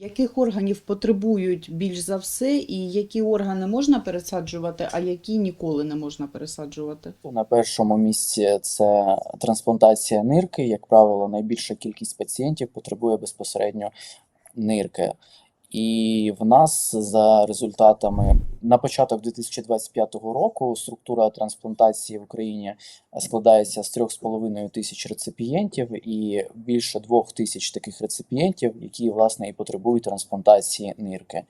Яких органів потребують більш за все, і які органи можна пересаджувати, а які ніколи не можна пересаджувати? На першому місці це трансплантація нирки. Як правило, найбільша кількість пацієнтів потребує безпосередньо нирки. І в нас за результатами на початок 2025 року структура трансплантації в Україні складається з 3,5 тисяч реципієнтів і більше 2 тисяч таких реципієнтів, які власне і потребують трансплантації нирки.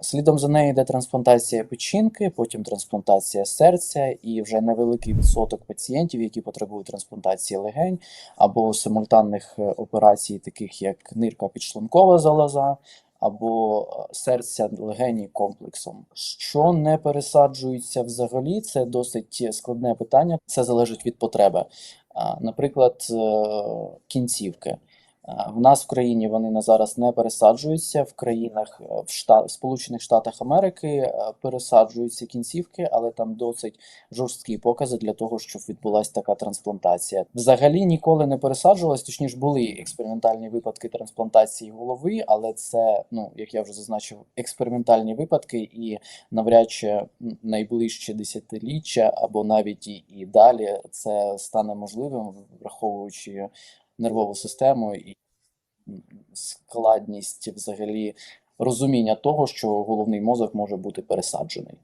Слідом за нею йде трансплантація печінки, потім трансплантація серця, і вже невеликий відсоток пацієнтів, які потребують трансплантації легень або симультанних е, операцій, таких як нирка підшлункова залоза, або е, серця легені комплексом. Що не пересаджується взагалі, це досить складне питання. Це залежить від потреби. Наприклад, е, кінцівки. Е, В нас в країні вони на зараз не пересаджуються. В країнах е, в Штат, Сполучених Штатах Америки е, пересаджуються кінцівки, але там досить жорсткі покази для того, щоб відбулася така трансплантація. Взагалі ніколи не пересаджувалась, точніше були експериментальні випадки трансплантації голови, але це, ну як я вже зазначив, експериментальні випадки, і навряд чи найближче десятиліття або навіть і, і далі це стане можливим, враховуючи нервову систему і складність взагалі розуміння того, що головний мозок може бути пересаджений.